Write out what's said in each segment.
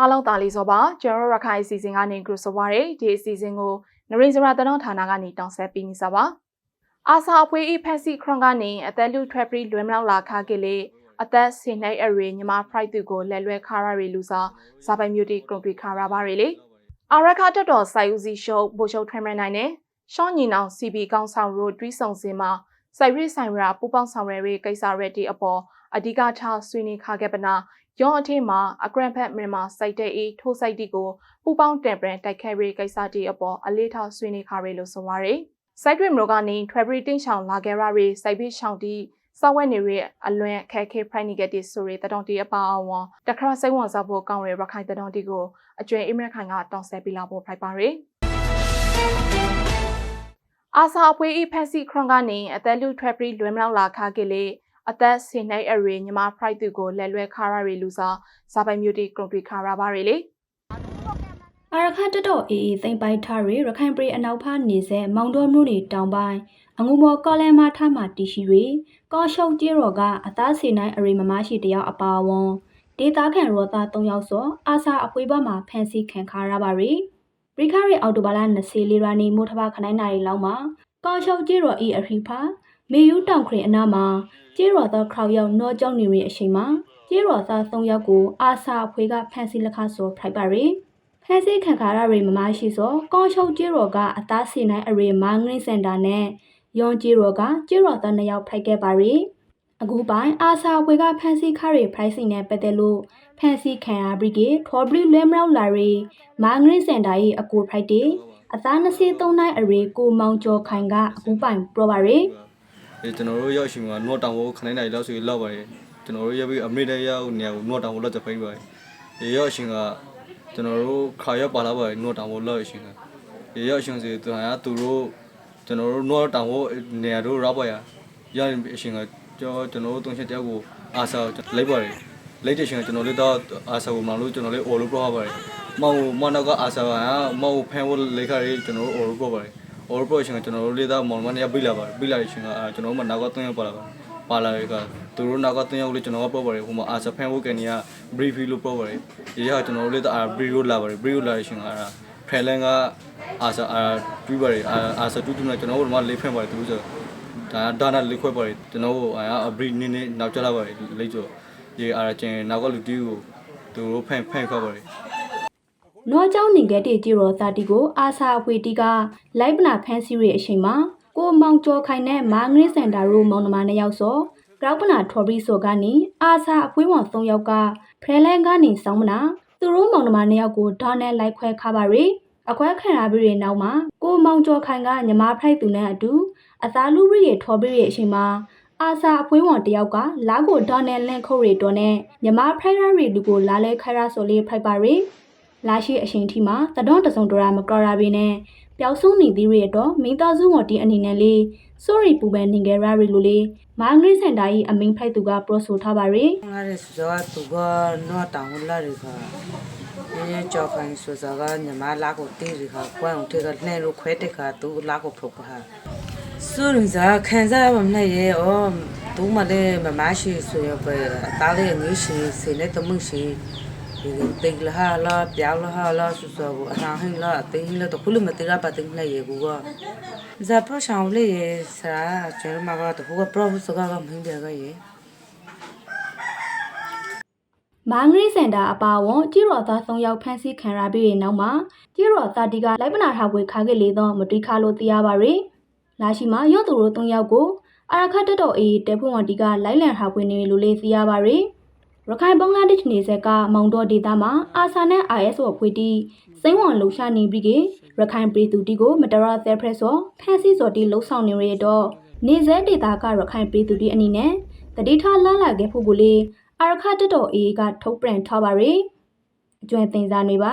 အားလုံးတာလီစောပါကျွန်တော်တို့ရခိုင်အစီအစဉ်ကနေကြိုဆိုပါရစေဒီအစီအစဉ်ကိုနရိစရာတနောဌာနကနေတောင်းဆက်ပေးနေစပါအာစာအဖွေးဤဖက်စီခရွန်ကနေအသက်လူထွက်ပြီးလွယ်မလောက်လာခါကလေးအသက်စင်နိုင်အရေညီမဖရိုက်သူကိုလဲလွဲခါရရီလူစာဇာပိုင်မြူတီကွန်ပီခါရပါရီလေအာရခတက်တော်စိုက်ဦးစီရှုပ်ဘိုရှုပ်ထွေးမနိုင်နဲ့ရှောင်းညီနောင် CB ကောင်းဆောင်တို့တွီးဆောင်စင်မှာ စိုက်ရိဆိုင်ရာပူပေါင်းဆောင်ရဲကိစ္စရက်တီအပေါ်အဓိကထားဆွေးနွေးခခဲ့ပနာရောအထင်းမှာအဂရန်ဖက်မြန်မာစိုက်တဲ့အေးထိုးစိုက်တီကိုပူပေါင်းတံပရန်တိုက်ခဲရေးကိစ္စတီအပေါ်အလေးထားဆွေးနွေးခရဲလို့ဆိုပါရယ်စိုက်တွေမျိုးကနေထွဲဘရီတင်းရှောင်လာခဲ့ရရီစိုက်ပြီးရှောင်တီစောက်ဝဲနေရအလွန်အခက်ခဲဖိုင်နီဂက်တီဆိုရတတော်တီအပါအဝန်တခါစိတ်ဝင်စားဖို့ကောင်းရရခိုင်တတော်တီကိုအကျွဲအိမရခိုင်ကတောင်းဆက်ပြလာဖို့ဖိုက်ပါရယ် အာစာအဖွေးဤဖက်စီခရွန်ကနေအသက်လူထွက်ပြီးလွယ်မလောက်လာခါကလေးအသက်စင်နိုင်အရေညီမဖရိုက်သူကိုလဲလွဲခါရရီလူစာဇာပိုင်မြူတီကွန်ပီခါရပါရီလေအာရခတ်တတော်အေးအေးသိမ့်ပိုက်ထားရရခိုင်ပြည်အနောက်ဖာနေဆက်မောင်တော်မြို့နေတောင်ပိုင်းအငုမော်ကော်လန်မာထမှတီရှိရကောရှုံကျေးတော်ကအသားစီနိုင်အရေမမရှိတယောက်အပါဝွန်ဒေတာခန်ရောသား၃ယောက်စောအာစာအဖွေးဘမှာဖန်စီခံခါရပါရီပ ရိခရီအော်တိုဘာလ24ရာနီမိုးထဘခနိုင်နိုင်လောက်မှာကောရှုံကျေးတော်ဤအရိဖာမေယူတောင်ခရင်အနာမှာကျေးတော်သောခရောက်ရောက်နောကြောင့်နေရအချိန်မှာကျေးတော်သား၃ယောက်ကိုအာစာအဖွေးကဖန်စီလက်ခဆိုဖိုက်ပါရီဖန်စီခံခါရရီမမရှိစောကောရှုံကျေးတော်ကအသားစီနိုင်အရေမာငင်းစင်တာနဲ့ယွန်ကျေးတော်ကကျေးတော်သား၂ယောက်ဖိုက်ခဲ့ပါရီအခုပိုင်းအာစာဝေကဖန်စီခါရီ pricing နဲ့ပတ်သက်လို့ ဖန်စီခံရဘရီကေထော်ဘရီလွဲမလောက်လာရီမာငရင်းစင်တာ၏အကူ price တေအသား23နိုင်အရေကိုမောင်ကျော်ခိုင်ကအခုပိုင်ပြောပါရီဒီကျွန်တော်တို့ရောက်ရှိမှာနွတ်တောင်ဘိုးခနိုင်နိုင်လောက်ဆိုလောက်ပါတယ်ကျွန်တော်တို့ရောက်ပြီးအမေရိကန်ရောက်နေကိုနွတ်တောင်ဘိုးလောက်จะဖိပါတယ်ဒီရောက်ရှိကကျွန်တော်တို့ခါရောက်ပါလာပါတယ်နွတ်တောင်ဘိုးလောက်ရှိကဒီရောက်ရှိစီသူဟာသူတို့ကျွန်တော်တို့နွတ်တောင်ဘိုးနေရာတို့ရောက်ပါရရအရှင်ကကျွန်တော်ကျွန်တော်တို့တုံးချက်တယောက်ကိုအာစာလိုက်ပါတယ် လိုက်တဲ့ရှင်ကျွန်တော်လေးတော့အာစာကိုမလို့ကျွန်တော်လေးအော်လို့ပြောပါတယ်မောင်မနောက်ကအာစာကမောင်ဖန်ဖို့လေးခါရေးကျွန်တော်တို့အော်လို့ပြောပါတယ် order production ကကျွန်တော်တို့လေးသားမောင်မနေပြလာပါတယ်ပြလာတဲ့ရှင်ကအဲကျွန်တော်တို့မနောက်က3ယောက်ပါလာပါပါလာတဲ့ကသူတို့နောက်က3ယောက်လေးကျွန်တော်ကပြောပါတယ်ဟိုမှာအာဆဖန်ဝကန်နီက brief လို့ပြောပါတယ်ဒီကကျွန်တော်တို့လေးသား brief လာပါတယ် brief လာတဲ့ရှင်ကအဲ trailer ကအာဆအာတွေးပါတယ်အာဆတူတူနဲ့ကျွန်တော်တို့ကလေးဖန်ပါတယ်သူတို့ဆိုဒါဒါနာလေးခွဲပါတယ်ကျွန်တော်တို့အာ brief နည်းနည်းနောက်ကျလာပါတယ်လေးကျော် ဒီအာကျင်နောက်ကလူတီကိုသူတို့ဖန်ဖန်ခွဲပါတယ် နောเจ้าနေခဲ့တဲ့ជីရောသာတီကိုအာစာအဖွေတီကလိုက်ပနာဖန်စီရဲ့အချိန်မှာကိုမောင်ကျော်ခိုင်နဲ့မာငရင်းစင်တာတို့မောင်နှမနှစ်ယောက်စောဂရောက်ပနာထော်ဘရီဆိုကနေအာစာအဖွေးဝန်၃ယောက်ကဖရဲလန်ကနေစောင်းမနာသူတို့မောင်နှမနှစ်ယောက်ကိုဒေါ်နဲ့လိုက်ခွဲခါပါရီအခွဲခံရပြီးတဲ့နောက်မှာကိုမောင်ကျော်ခိုင်ကညီမဖိုက်သူနဲ့အတူအသားလူရီရဲ့ထော်ဘရီရဲ့အချိန်မှာ အာစာအဖွေးဝန်တယောက်ကလာကိုဒေါ်နဲ့လန့်ခုတ်ရီတော့နဲ့ညီမဖိုက်ရရီလူကိုလာလဲခရဆိုလေးဖိုက်ပါရီလာရှိအချိန်ထိမှာသတော်တစုံတရာမကရရာဘင်းနဲ့ပျောက်ဆုံးနေသေးရတော့မိသားစုဝန်တီအနေနဲ့လေး sorry ပူပန်နေကြရရီလိုလေးမာငရိစန်တာကြီးအမိန်ဖိုက်သူကပရိုဆိုထားပါရီငါရစောသူကနော်တောင်လာရီခါညညကြောက်ခိုင်းဆိုစားကညမလာကိုတေးရီခါကွမ်ထေကနဲ့လို့ခွဲတဲ့ခါသူလာကိုဖုတ်ပါ စိုးရင်စားခံစားမနဲ့ရဲ့အော်သူမလည်းမမရှိဆိုရပဲတားလေးငွေရှိစေနဲ့တမှုရှိဒီတိတ်လာလာပြောင်းလာလာဆူဆူအနာဟင်းလာတင်းလာတော့ခုလမတေရပါတင်းနဲ့ရေကူကဇာပရဆောင်လေးရေစားကျဲမှာကတော့ဟိုကပရောဖက်ဆာကမင်းပြကရေမာငရိစန်တာအပါဝန်ကြည်ရော်သား၃ယောက်ဖမ်းဆီးခံရပြီးတဲ့နောက်မှာကြည်ရော်သားတီကလိုက်ပနာထားပွဲခါခဲ့လေတော့မတိခါလို့သိရပါရီ လာရှိမှာရော့သူတို့၃ယောက်ကိုအာရခတ်တတော်အေးတဲဖွင့်ဝန်တီကလိုက်လံထားပွဲနေလို့လေးသိရပါရီရခိုင်ဘင်္ဂလားဒေ့ရှ်နေဆက်ကမောင်တော်ဒေသမှာအာဆာနဲ့ ISO အဖွဲ့တီစိမ့်ဝန်လှူရှာနေပြီးကရခိုင်ပြည်သူတီကိုမတရသဲဖရက်စောဖန်စီစောတီလှုပ်ဆောင်နေရတော့နေဆဲဒေသကရခိုင်ပြည်သူတီအနေနဲ့တတိထားလာလာခဲ့ဖို့ကိုလေအာရခတတော်အေးကထုတ်ပြန်ထားပါရယ်အကျွမ်းတင်စားနေပါ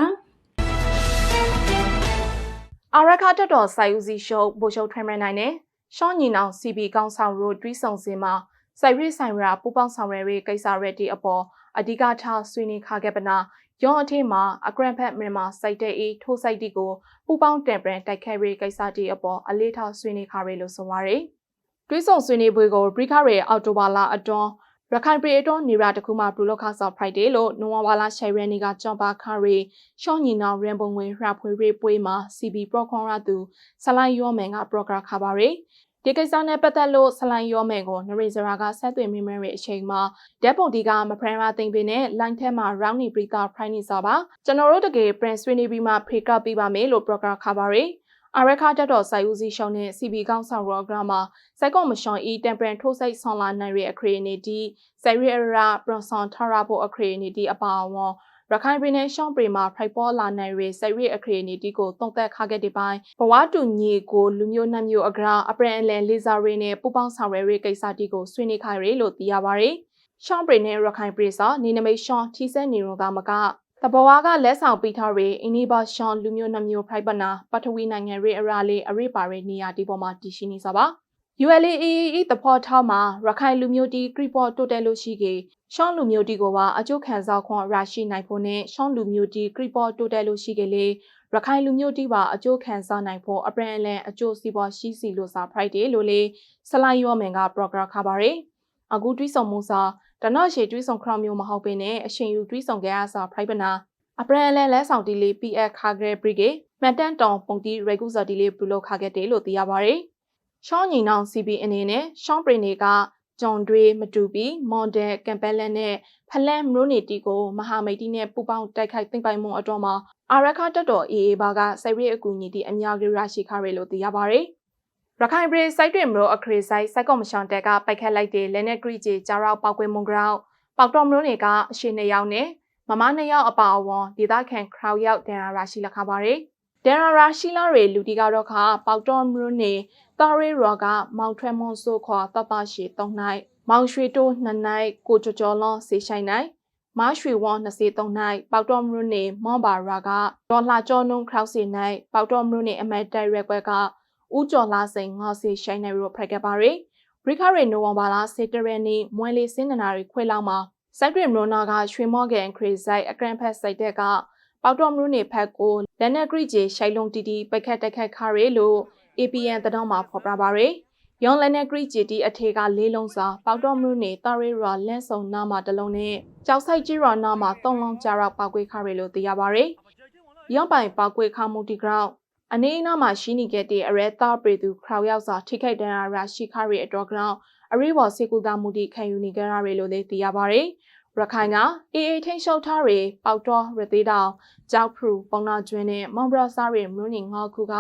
အာရခတက်တော်စိုက်ဦးစီရှုပ်ဘိုရှုပ်ထွေးမနိုင်နဲ့ရှောင်းညီနောင် CB ကောင်းဆောင်တို့တွီးဆောင်စင်မှာစိုက်ရိဆိုင်ရာပူပေါင်းဆောင်ရဲရေးကိစ္စရက်တီအပေါ်အဓိကထားဆွေးနွေးခခဲ့ပနာရောအထင်းမှာအဂရန်ဖက်မြန်မာစိုက်တဲ့အေးထိုးစိုက်တီကိုပူပေါင်းတံပရန်တိုက်ခဲရေးကိစ္စတီအပေါ်အလေးထားဆွေးနွေးခရဲလို့ဆိုပါရယ်တွီးဆောင်ဆွေးနွေးပွဲကိုဘရိခရဲအော်တိုဘာလာအတွန်း ရခိုင်ပြည်တော်နေရာတစ်ခုမှာဘလူလောက်ခါဆော့ဖရိုက်ဒေးလို့နိုဝင်ဘာလ10ရက်နေ့ကကြောင်ပါခါရီရှောင်းညီနောင်ရန်ပုံငွေရဖွေရေးပွေးမှာ CB ပရောခွန်ရသူဆလိုင်းယောမန်ကပရောဂရမ်ခါပါရီဒီကိစ္စနဲ့ပတ်သက်လို့ဆလိုင်းယောမန်ကိုနရိဇရာကဆက်သွယ်မိမဲရဲ့အချိန်မှာဓာတ်ပုံဒီကမဖရန်ရာသိမ့်ပင်နဲ့ line ထဲမှာ round နီပရိသဖရိုင်းနေစားပါကျွန်တော်တို့တကယ် print ဆွေးနွေးပြီးမှဖေကပ်ပေးပါမယ်လို့ program ခါပါရီ အရခါတက်တော်စိုက်ဦးစီးရှောင်းနဲ့ CB ကောင်းဆောင်ရောဂရမှာစိုက်ကောမရှောင်းဤတမ်ပရန်ထိုးစိတ်ဆွန်လာနိုင်ရဲ့အခရီးနေတီစိုက်ရီအရာပရွန်ဆွန်ထရာဖို့အခရီးနေတီအပါအဝင်ရခိုင်ပြည်နယ်ရှောင်းပရီမှာဖိုက်ပေါ်လာနိုင်ရဲ့စိုက်ရီအခရီးနေတီကိုတုံ့သက်ခခဲ့တဲ့ပိုင်းဘဝတူညီကိုလူမျိုးနှမျိုးအကရာအပရန်အလန်လေးစားရီနဲ့ပူပေါင်းဆောင်ရွက်ရေးကိစ္စတီကိုဆွေးနွေးခိုင်းရလို့သိရပါတယ်ရှောင်းပရီနဲ့ရခိုင်ပြည်စာနေနမိတ်ရှောင်းထီစဲနေရုံသာမက တဘဝကလက်ဆောင်ပေးထားရေအင်းဒီဘာရှောင်းလူမျိုးနှမျိုးဖိုက်ပနာပထဝီနိုင်ငံရေအရာလေးအရိပါရေနေရာဒီပေါ်မှာတည်ရှိနေစပါ ULAAE တဖော်ထောက်မှာရခိုင်လူမျိုးတီကရီပေါ်တိုတယ်လို့ရှိကေရှောင်းလူမျိုးတီကိုပါအကျုပ်ခံစားခွန်ရရှိနိုင်ဖို့နဲ့ရှောင်းလူမျိုးတီကရီပေါ်တိုတယ်လို့ရှိကေလေရခိုင်လူမျိုးတီပါအကျိုးခံစားနိုင်ဖို့အပရန်လန်အကျိုးစီးပွားရှိစီလို့စာ Friday လို့လေဆလိုင်းယောမင်က program ခါပါရယ်အခုတွေးဆောင်မှုစာ တနော့ရှေတွေးဆောင်ခရမျိုးမဟုတ်ပင်နဲ့အရှင်ယူတွေးဆောင်ကြရစာ Friday နာအပရန်လန်လက်ဆောင်တီလေး PF ခါဂရဲဘရီဂေမန်တန်တောင်ပုံတီရေကူစာတီလေးဘလူးလောက်ခါခဲ့တယ်လို့သိရပါရယ်ရှောင်းညီနောင် CB အနေနဲ့ရှောင်းပရီနေကဂျွန်တွေမတူပြီးမွန်ဒယ်ကမ်ပယ်လန်နဲ့ဖလန်မရိုနီတီကိုမဟာမိတ်တီနဲ့ပူပေါင်းတိုက်ခိုက်သိမ့်ပိုင်မှုအတော့မှာအာရခတက်တော် AA ဘာကစိုက်ရဲအကူအညီတီအများကြီးရရှိခရလို့သိရပါဗျ။ ရခိုင်ပြည်စိုက်တွေမလို့အခရီးဆိုင်စိုက်ကော်မရှင်တက်ကပိုက်ခတ်လိုက်တဲ့လက်နဲ့ဂရီဂျီကြားရောက်ပောက်ကွဲမှုကြောင့်ပေါက်တော်မလို့နေကအရှိနှစ်ယောက်နဲ့မမနှစ်ယောက်အပါအဝင်ဒေသခံခရောင်ရောက်တန်ရာရှိလက်ခပါဗျ။ဒန်ရာရှိလာရေလူတီကတော့ခပေါက်တော်မလို့နေတာရီရောကမောင်ထွဲမွန်ဆိုခွာတတရှိ၃နိုင်မောင်ရွှေတိုးနှစ်နိုင်ကိုကြော်ကြော်လွန်စေဆိုင်နိုင်မရွှေဝွန်23နိုင်ပေါတော်မရုနေမော့ဘာရာကဒေါ်လာကျော်နုံခရောက်စီနိုင်ပေါတော်မရုနေအမတ်တိုက်ရက်ကွက်က ဦးကျော်လာစိန်ငါစီရှိုင်းနေရောဖရက်ခဲ့ပါရီဘရိခရီနိုဝင်ဘာလစေတရနီမွဲလေးစင်းနနာရီခွဲလောက်မှာစိုက်ဂရမရိုနာကရွှေမော့ကန်ခရီဆိုင်အကရန်ဖက်စိုက်တဲ့ကပေါတော်မရုနေဖက်ကိုလက်နက်ဂရိဂျေရှိုင်လုံးတီတီပိတ်ခတ်တက်ခတ်ခါရီလို့ APN တတော်မှာဖော်ပြပါရီယောင်လက်နက်ဂရိဂျီတီအထေကလေးလုံးစာပေါတော်မရုနေတာရီရာလန့်ဆုံနာမှာတလုံးနဲ့ကြောက်ဆိုင်ကြီးရာနာမှာသုံးလုံးကြာရောက်ပောက်ကွေးခရီလို့သိရပါဗျ။ယောင်ပိုင်ပောက်ကွေးခမှုတီဂရောင်း အနေအနာမှာရှိနေခဲ့တဲ့အရဲတာပရီသူခရောင်ရောက်စာထိခိုက်ဒဏ်ရာရရှိခရီအတော်ကြောင့်အရိဘော်စေကူတာမှုတီခံယူနေကြရလို့လည်းသိရပါဗျ။ရခိုင်ကအေအေထိန်ရှုပ်ထားတွေပေါက်တော်ရသေးတောင်ကြောက်ဖရူပုံနာကျွင်းနဲ့မောင်ဘရာစားတွေမွန်းနေငေါခုက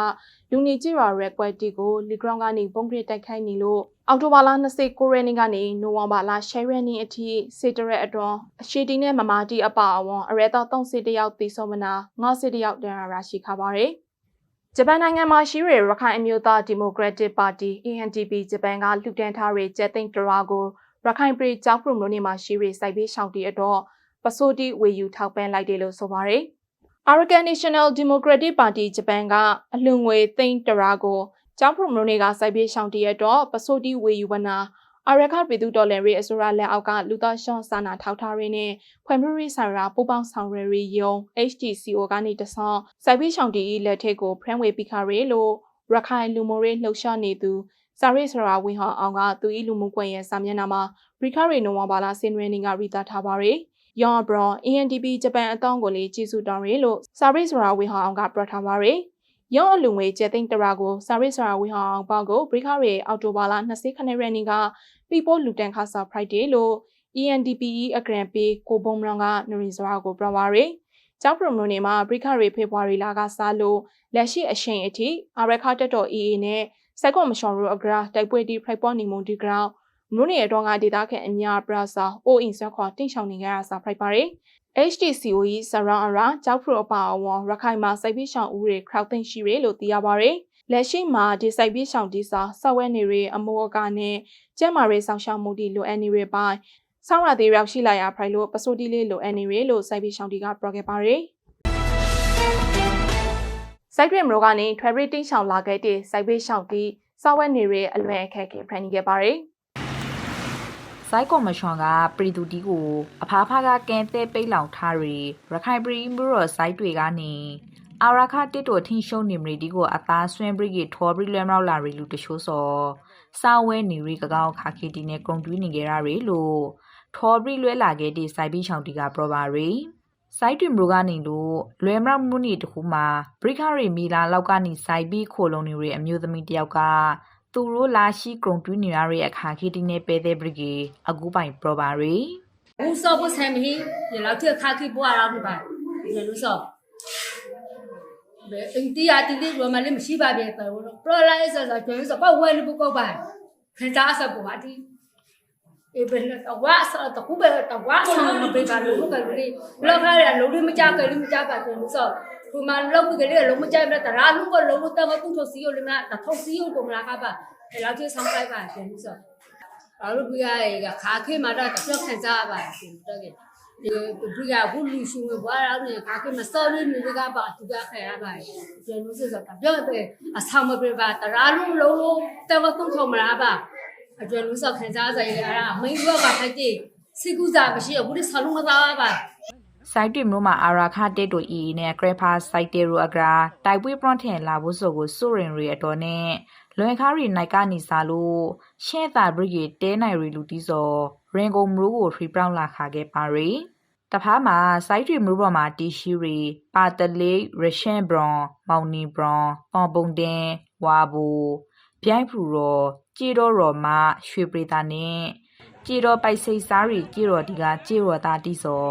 လူနေကြည့်ရရက်ကွက်တီကိုလီဂရောင်းကနေပုံဂရစ်တိုက်ခိုက်နေလို့အောက်တိုဘာလ29ရက်နေ့ကနေနိုဝင်ဘာလ10ရက်နေ့အထိစေတရက်အတွန်းအရှိတီနဲ့မမာတီအပါအဝင်အရဲတော်30တယောက်သေဆုံးမနာ90တယောက်ဒဏ်ရာရရှိခပါရတယ် ဂျပန်နိုင်ငံမှာရှိရရခိုင်အမျိုးသားဒီမိုကရက်တစ်ပါတီ ANDP ဂျပန်ကလှူဒန်းထားတဲ့ကျက်သိန်းတရာကိုရခိုင်ပြည်ကြောက်ပရုံမျိုးနေမှာရှိရစိုက်ပေးရှောင်းတီအတော့ပစိုးတီဝေယူထောက်ပံ့လိုက်တယ်လို့ဆိုပါတယ်။ Arakan National Democratic Party ဂျပန်ကအလှငွေသိန်းတရာကိုကြောက်ပရုံမျိုးနေကစိုက်ပေးရှောင်းတီအတော့ပစိုးတီဝေယူဝနာ အရခပြည်သူတော်လန်ရေးအစိုးရလက်အောက်ကလူသားရှောင်းစာနာထောက်ထားရင်းနဲ့ဖွံ့ဖြိုးရေးဆိုင်ရာပူးပေါင်းဆောင်ရွက်ရေးယုံ HTCO ကနေတဆောင်းစိုက်ပြီးရှောင်းတီလက်ထက်ကိုဖရန်ဝေပြီးခရဲလို့ရခိုင်လူမျိုးရေးလှုပ်ရှားနေသူစာရိစရာဝင်းဟောင်းအောင်ကသူ၏လူမှုကွန်ရက်စာမျက်နှာမှာဘရီခရီနိုဝါဘာလာစင်ရင်းကရီတာထားပါရယ်ယောင်ဘရွန် ANDP ဂျပန်အတောင်းကိုလေးကြည်စုတောင်းရလို့စာရိစရာဝင်းဟောင်းအောင်ကပြထားပါရယ် ရောင်းအလူငွေကျဲသိန်းတရာကိုစာရိစရာဝင်းဟောင်းအောင်ပေါကိုဘရီခရီအော်တိုဘာလာ20ခနဲ့ရက်နေ့ကပီပိုလူတန်ခါစာဖရိုက်ဒေးလို့ ENDPE အဂရန်ပေးကိုဘုံမရန်ကနရီစရာကိုပြပါရယ်ကျောက်ပရမိုနေမှာဘရိခရီဖေဖော်ဝါရီလကစားလို့လက်ရှိအရှိန်အထိအရခတက်တော် EA နဲ့စိုက်ကောမရှော်ရိုအဂရာတိုက်ပွဲတီဖရိုက်ပေါ်နီမွန်ဒီဂရောင်းမလို့နေတော့ကဒေတာခန့်အများပရာစာအိုအင်ဆက်ခွာတင့်ဆောင်နေကြရစာဖရိုက်ပါရယ် HTCOE စရောင်းအရာကြောက်ဖရိုအပါအဝန်ရခိုင်မှာစိုက်ပြီးရှောင်းဦးတွေ crowd သိမ့်ရှိရလို့သိရပါရယ်လက်ရှိမှာဒီစိုက်ပြီးရှောင်းဒီစာဆောက်ဝဲနေရအမောကနဲ့ကျဲမာရေးဆောင်ရှောင်းမှုဒီလိုအန်နီရပိုင်းဆောင်းရသေးရောက်ရှိလာရဖိုင်လို့ပစိုးတီလေးလိုအန်နီရလို့စိုက်ပြီးရှောင်းဒီကပရော့ခဲ့ပါရယ်စိုက်ရမလို့ကနေထွယ်ရီတင်းရှောင်းလာခဲ့တဲ့စိုက်ပေးရှောင်းတီစောက်ဝဲနေရအလွယ်အခက်ခဲဖန်နေခဲ့ပါရယ် စိုက်ကော်မရှင်ကပရီသူတီကိုအဖားဖားကကန်သေးပိတ်လောင်ထားရီရခိုင်ပရီမူရစိုက်တွေကနေအာရခတစ်တော်ထင်းရှုံနေမရီဒီကိုအသားဆွဲဘရီကထော်ဘရီလွမ်ရောက်လာရီလူတချို့စောစာဝဲနေရီကကောက်ခါခီတီနဲ့ကုံတွီးနေကြရရီလို့ထော်ဘရီလွဲလာခဲ့တဲ့စိုက်ပြီးချောင်တီကပရပါရီစိုက်တွင်မလို့ကနေလို့လွယ်မရမှုနေတခုမှာဘရိခရီမီလာလောက်ကနေစိုက်ပြီးခိုလုံနေရအမျိုးသမီးတယောက်က သူတို့လာရှိကရုံတွင်းနေရတဲ့အခါခေတီနဲ့ပဲတဲ့ဘရိကေအခုပိုင်ပရပါရီဘူးစောဖို့ဆမ်းမီဒီလောက်ထက်ခါခိပွားရအောင်ပါဒီလိုစောဘယ်အင်တီယာတီလေးရမလေးမရှိပါပဲပရလာရစစကျွန်းစပတ်ဝဲလူပုတ်ပါခင်းသားစပဝတီအေဘယ်တော့ဝါစတော့ခုပဲတော့ဝါဆောင်မပေးပါလို့ကလေးလောက်ခါရလုံးလေးမကြကလေးမကြပါဘူးစော ခုမှလောက်ပြီးကလေးလုံးမကြပဲတရာလူကလုံးတော့မကူထုတ်စီရလေးမတထုံစီရကုန်လာကပါဒီလောက်ထက်ဆောင်လိုက်ပါပြန်စောဘာလို့ပြရကခါခေမှာတော့တော့ခံစားရပါတယ်တော့ကဒီပြရဘူးလူရှုံဘွားရောက်နေခါခေမစော်လို့နေကပါသူကခံရပါတယ်ကျန်လို့စစကပြောတယ်အဆောင်မပြပါတရာလုံးလုံးလုံးတော့သုံးထုံမလားပါအကျလို့စခံစားရရတာမင်းဘောကဖိုက်တဲ့စိကူစားမရှိဘူးဒီဆလုံးမသားပါ စိုက်တွင်မျိုးမှာအာရာခတက်တို့အီနဲ့ဂရဖာစိုက်တေရူအဂရာတိုက်ပွဲပရွန်ထန်လာဖို့ဆိုကိုစိုးရင်ရီအတော်နဲ့လွန်ခါရီနိုင်ကနေစားလို့ရှဲတာဘရိဂေတဲနိုင်ရီလူတီစောရင်ကုန်မလို့ကိုထရီပရောင်းလာခါခဲ့ပါရီတဖားမှာစိုက်တွင်မျိုးပေါ်မှာတီရှိရီပါတလေးရရှန်ဘရွန်မောင်နီဘရွန်အော်ပုံတင်ဝါဘူပြိုင်ဖူရောကြည်တော်ရောမရွှေပရိတာနဲ့ကြည်တော်ပိုက်စိတ်စားရီကြည်တော်ဒီကကြည်တော်သားတီစော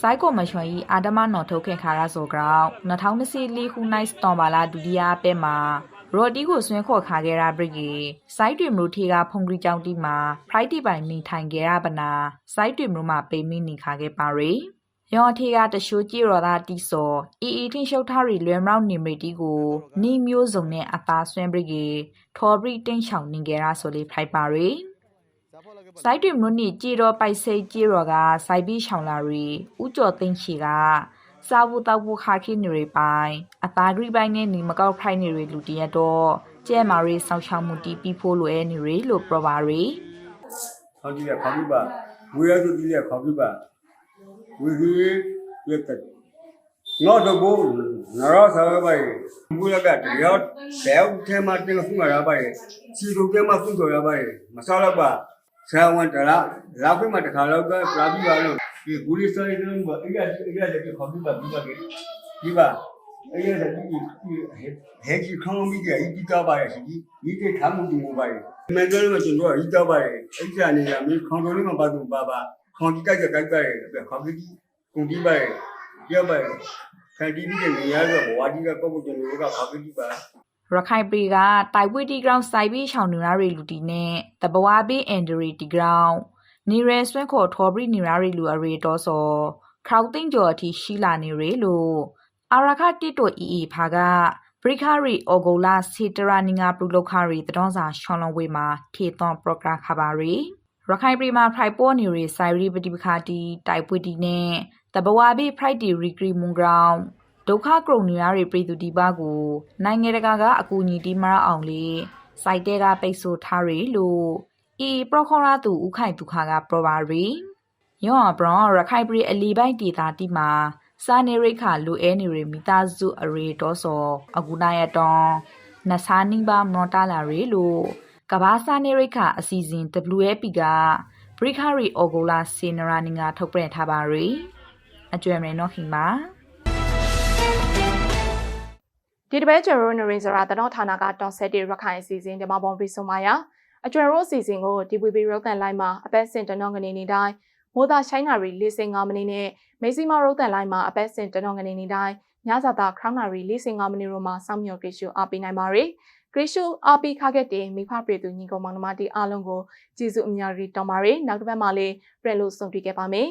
စိုက်ကိုမချွန်ဤအာဒမနော်ထုတ်ခဲ့ခါရဆိုကြောင်း2024ခုနိုင်စတော်ပါလာဒုတိယပဲမှာရော်တီကိုဆွဲခေါ်ခါခဲ့ရဘရစ်ကြီးစိုက်တွင်မလို့ထေကဖုန်ကရီကြောင်တီမှာဖရိုက်တီပိုင်နေထိုင်ခဲ့ရပနာစိုက်တွင်မလို့မှာပိမိနေခါခဲ့ပါရီယောထေကတရှိုးကြည့်ရော်သားတီစောအီအီထင်းရှုပ်ထားရီလွယ်မောက်နေမီတီကိုနီမျိုးစုံနဲ့အသာဆွဲဘရစ်ကြီးထော်ဘရီတင်းချောင်နေကြရဆိုလေးဖိုက်ပါရီ စိုက်တွင်မွနီကြည်တော်ပိုက်စိတ်ကြည်တော်ကစိုက်ပြီးရှောင်းလာရီဥကျော်သိန်းချီကစာဝတောက်ဖို့ခါခိနေရီပိုင်အသားဂရိပိုင်းနဲ့နေမကောက်ဖိုင်နေရီလူတရက်တော့ကျဲမာရီဆောက်ချောင်းမှုတီးပြီးဖို့လိုအဲနေရီလို့ပြောပါရီခေါင်းကြီးကခေါင်းကြီးပါဝေရသူကြီးကခေါင်းကြီးပါဝေကြီးရက်တက်ငေါတော့ဘူးနရောဆာပဲဘူးလကတရားဘဲထဲမှာတင်ဖူးမှာရပါတယ်စီတို့ထဲမှာဖူးဆိုရပါတယ်မစားတော့ပါ ဆာဝန်တလားလောက်ပြီးမှတခါတော့ပြပြီးပါလို့ဒီဂူလီစရိုင်းတို့ကအဲ့ရအဲ့ရတဲ့ခေါင်းကြီးပါပြီးပါကြီးဒီပါအဲ့ရတဲ့ဒီဟဲကြီးခေါင်းပြီးကြအီးကြပါရဲ့ဒီဒီတဲ့ခမှုတူပါရဲ့မန်ကလေးကကျွန်တော်အီးကြပါရဲ့အဲ့ကြနေရမင်းခေါင်းတော်လေးမှာပါသူပါပါခေါင်းကြီးကြိုက်ကြကြိုက်ပါရဲ့ခေါင်းကြီးကုန်ကြီးပါရဲ့ရပါရဲ့ခန္တီပြီးတဲ့နေရာကဘဝကြီးကပုတ်ပုတ်ကျွန်တော်ကခေါင်းကြီးပါ ရခိုင်ပြည်ကတိုက်ပွဲတီဂရောင်းစိုက်ပြီးရှောင်းနေရရီလူတီနဲ့တဘဝဘေးအန်ဒရီတီဂရောင်းနေရဲဆွဲခေါ်ထော်ဘရီနေရရီလူအရီတော်စောခေါသိန်းကျော်အထိရှိလာနေရီလို့အာရခတစ်တိုအီအီဖာကဘရိခရီအော်ဂိုလာစီတရာနီငါပလူလောက်ခရီတတော်စာရှောင်းလုံးဝေမှာထေသွန်ပရိုဂရမ်ခပါရီရခိုင်ပြည်မှာဖရိုက်ပေါ်နေရီစိုင်ရီပတိပခါတီတိုက်ပွဲတီနဲ့တဘဝဘေးဖရိုက်တီရီဂရီမွန်ဂရောင်း ဒုက္ခကရုံနေရတဲ့ပြည်သူဒီပါကိုနိုင်ငံတကာကအကူအညီတီးမရအောင်လေစိုက်တဲကပိတ်ဆို့ထားရလို့အီပရခေါရာသူဥခိုင်ဒုက္ခကပရပါရီယောဘရွန်ရခိုင်ပြည်အလီပိုင်းဒေတာတီမှာစာနေရိခါလူအဲနေရမိသားစုအရေတော်စောအကူနာရတောင်းနဆာနိဘာမော်တာလာရီလို့ကဘာစာနေရိခါအစီအစဉ် WFP ကဘရိခရီအော်ဂိုလာစီနရာနီငါထုတ်ပြန်ထားပါရီအကျွမ်းရနော်ခင်ပါ ဒီတစ်ပတ်ကျွန်တော်တို့နရင်စရာတတော်ဌာနကတော်ဆက်တီရခိုင်အစီအစဉ်ဒီမှာပေါ်ပြီးဆုံးပါရအကျွမ်းတို့အစီအစဉ်ကို DVB ရုပ်သံလိုင်းမှာအပတ်စဉ်တနောငနေနေတိုင်းမိုးသားရှိုင်းနာရီ45မိနစ်နဲ့မေစီမာရုပ်သံလိုင်းမှာအပတ်စဉ်တနောငနေနေတိုင်းညစာသားခရောင်းနာရီ45မိနစ်တို့မှာစောင့်မျှော်ကြည့်ရှုအားပေးနိုင်ပါရယ်ဂရစ်ရှုအားပေးခခဲ့တဲ့မိဖပြည်သူညီကောင်မောင်နှမတီအားလုံးကိုကျေးဇူးအများကြီးတောင်းပါရယ်နောက်တစ်ပတ်မှာလည်းပြန်လို့ဆုံတွေ့ခဲ့ပါမယ်